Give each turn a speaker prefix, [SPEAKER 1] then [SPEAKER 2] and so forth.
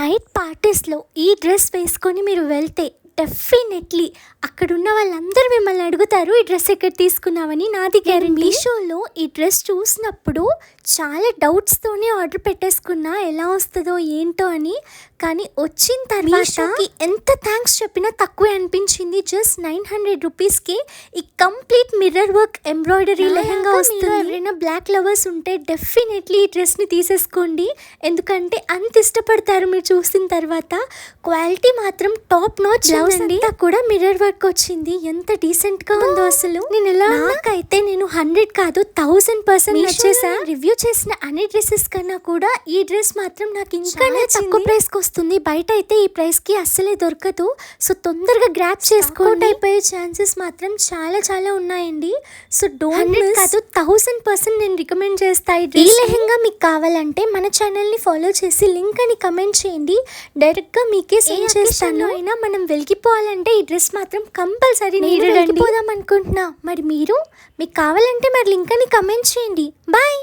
[SPEAKER 1] Night పార్టీస్లో ఈ dress వేసుకొని మీరు వెళ్తే డెఫినెట్లీ అక్కడ ఉన్న వాళ్ళందరూ మిమ్మల్ని అడుగుతారు ఈ డ్రెస్ ఎక్కడ తీసుకున్నావని? నాది గ్యారెంటీ మీషోలో ఈ డ్రెస్ చూసినప్పుడు చాలా డౌట్స్తోనే ఆర్డర్ పెట్టేసుకున్నా ఎలా వస్తుందో ఏంటో అని. కానీ వచ్చిన తర్వాత ఎంత థ్యాంక్స్ చెప్పినా తక్కువే అనిపించింది. జస్ట్ నైన్ హండ్రెడ్ రూపీస్కి ఈ complete mirror work embroidery lehenga వస్తుంది. ఎవరైనా బ్లాక్ లవర్స్ ఉంటే డెఫినెట్లీ ఈ డ్రెస్ని తీసేసుకోండి. ఎందుకంటే అంత ఇష్టపడతారు మీరు చూసిన తర్వాత. క్వాలిటీ మాత్రం టాప్ నాచ్ బ్లౌజ్ అంతా కూడా మిర్రర్ వర్క్ వచ్చింది. ఎంత డీసెంట్గా ఉందో అసలు. నేను ఎలా నాకైతే నేను హండ్రెడ్ కాదు థౌసండ్ పర్సెంట్ నచ్చేసా. రివ్యూ చేసిన అన్ని డ్రెస్సెస్ కన్నా కూడా ఈ డ్రెస్ మాత్రం నాకు ఇంకా తక్కువ ప్రైస్కి వస్తుంది. బయట అయితే ఈ ప్రైస్కి అస్సలే దొరకదు. సో తొందరగా గ్రాప్ చేసుకోండి. అయిపోయే ఛాన్సెస్ మాత్రం చాలా చాలా ఉన్నాయండి. సో డోంట్ కాదు థౌసండ్ పర్సెంట్ నేను రికమెండ్ చేస్తా ఈ లెహంగా మీకు కావాలంటే మన ఛానల్ని ఫాలో చేసి లింక్ అని కమెంట్ చేయండి. డైరెక్ట్గా మీకే సెండ్ చేస్తాను. అయినా మనం వెలిగిపోవాలంటే ఈ డ్రెస్ మాత్రం కంపల్సరీ నేను వెళ్ళిపోదాం అనుకుంటున్నా. మరి మీరు మీకు కావాలంటే మరి లింక్ అని కమెంట్ చేయండి. బాయ్